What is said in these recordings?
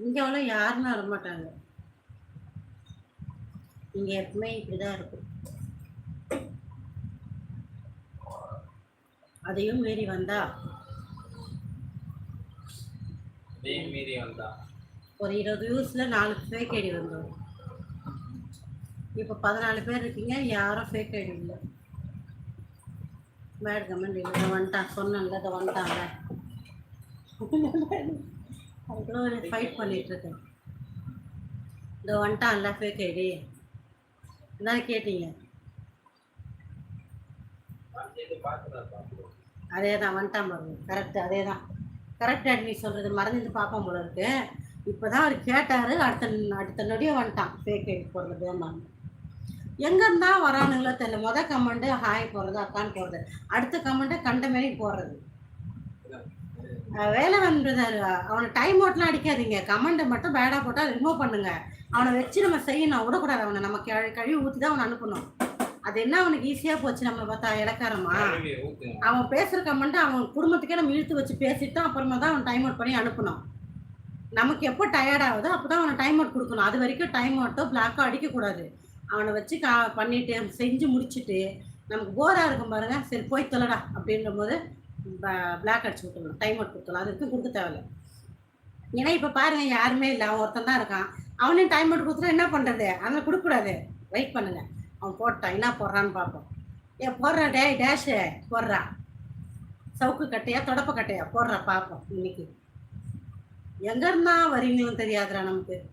இங்கே அவ்வளோ யாருமே வரமாட்டாங்க. இங்கே எப்பவுமே இப்படி தான் இருக்கும். அதையும் மீறி வந்தா? அதையும் மீறி வந்தா? ஒரு இருபது வியூஸில் நாலு ஃபேக் ஐடி வந்துடும் இப்போ பதினாலு பேர் இருக்கீங்க யாரும் ஃபேக் ஐடி இல்லை. பேட் கமெண்ட் இல்லை இதை வந்துட்டான் சொன்னேன்ல இதை வந்துட்டாங்க. அதுக்குள்ள ஒரு ஃபைட் பண்ணிகிட்ருக்கேன் இந்த வந்துட்டான்ல ஃபேக் ஐடி என்ன கேட்டீங்க. அதே தான் வந்துட்டான் பாருங்க. கரெக்ட் அதே தான் கரெக்டாக நீ சொல்கிறது மறந்துட்டு பார்ப்போம் போல இருக்கு. இப்போ தான் அவர் கேட்டார் அடுத்த அடுத்த நொடியே வந்துட்டான். ஃபேக் ஐடி போடுறது தான் எங்கே வரானுங்களோ தெரியல. மொதல் கமெண்ட்டு ஹாய் போடுறது அக்கான்னு போடுறது. அடுத்த கமெண்ட்டை கண்ட மாரி போடுறது. வேலை வந்துதாரு அவனை டைம் அவுட்லாம் அடிக்காதீங்க. கமெண்ட்டை மட்டும் பேடாக போட்டால் ரிமூவ் பண்ணுங்க. அவனை வச்சு நம்ம செய்யணும். விடக்கூடாது அவனை. நம்ம கழு கழுவி ஊற்றி தான் அவனை அனுப்பணும். அது என்ன அவனுக்கு ஈஸியாக போச்சு நம்மளை பார்த்தா இலக்காரமா? அவன் பேசுகிற கமெண்ட்டை அவன் குடும்பத்துக்கே நம்ம இழுத்து வச்சு பேசிட்டு அப்புறமா தான் அவன் டைம் அவுட் பண்ணி அனுப்பணும். நமக்கு எப்போ டயர்ட் ஆகுதோ அப்போ தான் அவனை டைம் அவுட் கொடுக்கணும். அது வரைக்கும் டைம் அவுட்டோ பிளாக்கோ அடிக்கக்கூடாது அவனை வச்சு கா பண்ணிட்டு செஞ்சு முடிச்சுட்டு நமக்கு போராக இருக்கும் பாருங்க. சரி போய் தொலைடா அப்படின்ற போது பிளாக் அடிச்சு விட்டுருணும் டைம் அவுட் கொடுத்துடலாம் அது வரைக்கும் கொடுக்க தேவையில்ல. ஏன்னா இப்போ பாருங்க யாருமே இல்லை. அவன் ஒருத்தன் தான் இருக்கான். அவனையும் டைம் அவுட் கொடுத்துட்டா என்ன பண்ணுறது அதனால் கொடுக்கக்கூடாது. வெயிட் பண்ணுங்க. அவன் போட்டான். என்ன போடுறான்னு பார்ப்போம். ஏ போடுறா டே டேஷு போடுறா. சவுக்கு கட்டையா தொடப்ப கட்டையா? போடுறா பார்ப்போம். இன்னைக்கு. எங்க இருந்தா வரீங்களும் தெரியாதுடா நமக்கு.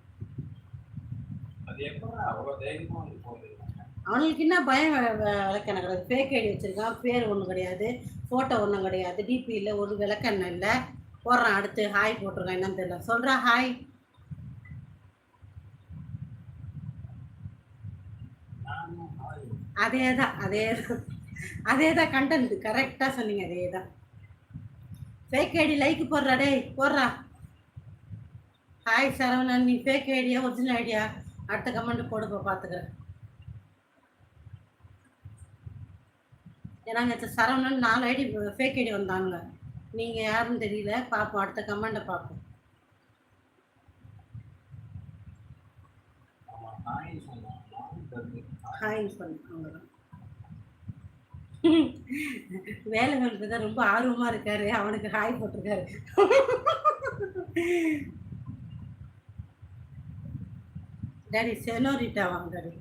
அவனுக்கு என்ன பயம் வ- வ- விளக்கெண்ணெய் கிடையாது ஃபேக் ஐடி வச்சிருக்கான். பேர் ஒன்றும் கிடையாது. ஃபோட்டோ ஒன்றும் கிடையாது. டிபி இல்லை ஒரு விளக்கெண்ணெய் இல்லை. போடுறான் அடுத்து ஹாய் போட்டிருக்கேன் என்னன்னு தெரியல. சொல்றா ஹாய் அதே தான் அதே தான் அதே தான் கண்டென்ட் கரெக்டாக சொன்னீங்க அதே தான் ஃபேக் ஐடி லைக் போடுறா டேய் போடுறா. ஹாய் சரவணன் நீ ஃபேக் ஐடியா ஒரிஜினல் ஐடியா அடுத்த கமெண்ட் போடுப்ப பார்த்துக்கிறேன் ஏன்னா நேற்று சரவணன் நாலு ஐடி ஃபேக் ஐடி வந்தாங்க. நீங்கள் யாருன்னு தெரியல. பார்ப்போம் அடுத்த கமெண்ட்டை பார்ப்போம் ஆமா நாய் சொன்னான்? நானும் கருது ஹாய்னு பண்ணு அவ்வளோதான் வேலை பண்ணுறத ரொம்ப ஆர்வமாக இருக்காரு. அவனுக்கு ஹாய் போட்டிருக்காரு. டாடி செனோரிட்டாவா டாடி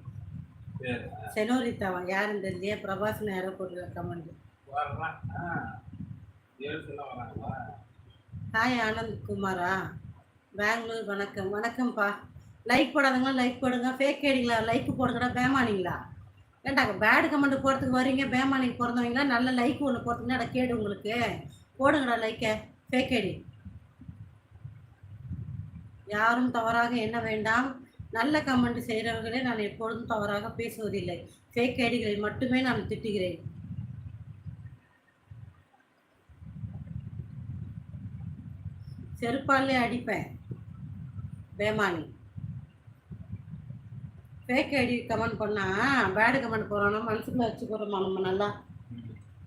பேர் செனோரிட்டாவா யாருன்னு தெரியலையே பிரபாஸ்னு யாரோ போட்டிருக்காரு கமெண்ட் ஹாய் ஆனந்த் குமாரா? பெங்களூர் வணக்கம். வணக்கம்ப்பா. லைக் போடாதவங்களா லைக் போடுங்க. ஃபேக் ஐடிங்களா லைக் போடுங்கடா பேமானிங்களா? ஏண்டாங்க பேடு கமெண்ட் போடுறதுக்கு வரீங்க பேமானிக்கு பிறந்தவங்களா நல்ல லைக் ஒன்று போடுறதுங்கன்னா அட கேடு உங்களுக்கு. போடுங்கடா லைக்கை ஃபேக் ஐடி யாரும் தவறாக எண்ண வேண்டாம். நல்ல கமெண்ட் செய்கிறவர்களே நான் எப்பொழுதும் தவறாக பேசுவதில்லை. ஃபேக் ஐடிகளை மட்டுமே நான் திட்டுகிறேன். செருப்பாலே அடிப்பேன். பேமானி ஃபேக் ஐடி கமெண்ட் பண்ணா பேடு கமெண்ட் போடுறோம் மனசுக்குள்ள வச்சு நம்ம நல்லா.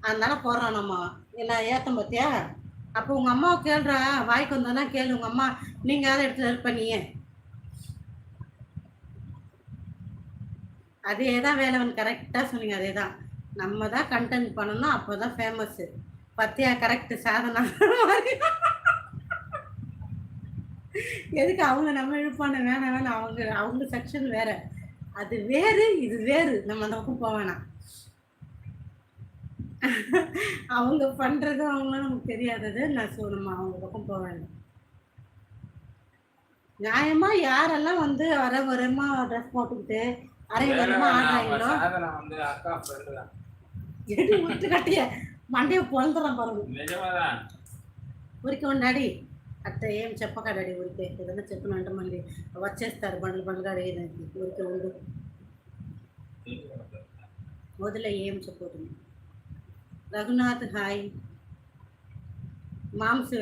அதனால போடுறோம் நம்ம என்ன ஏத்தம் பார்த்தியா அப்போ உங்கள் அம்மாவை கேள்றா வாய்க்கு வந்தோன்னா கேளு. உங்கள் அம்மா நீங்கள் யாரும் எடுத்து ஹெல்ப் பண்ணியே அதே தான் வேலைவன் கரெக்டாக சொன்னீங்க அதே தான் நம்ம தான் கண்டென்ட் பண்ணணும் அப்போ தான் ஃபேமஸ்ஸு பத்தியா கரெக்டு சாதனா எதுக்கு அவங்க நம்ம இழுப்பான வேணாம் வேணாம். அவங்க அவங்க செக்ஷன் வேற. அது வேறு இது வேறு. நம்ம அந்த பக்கம் போக வேணாம். அவங்க பண்றது அவங்களும் நமக்கு தெரியாதது. நான் சொ நம்ம அவங்க பக்கம் போக வேண்டாம் நியாயமா யாரெல்லாம் வந்து வர வரமா ட்ரெஸ் போட்டுக்கிட்டு అరే వెళ్ళమా ఆ టైంలో ఏంటి ఉట్టు కట్టి ఊరికే ఉన్నాడు అట్ట ఏం చెప్పక డాడీ ఊరికే. ఏదైనా చెప్పినంటే మళ్ళీ వచ్చేస్తారు బండ్లు బండ్లుగా అడిగేదానికి ఊరికే ఉండు. వదిలే ఏం చెప్పదు రఘునాథ్ హాయ్. మాంసం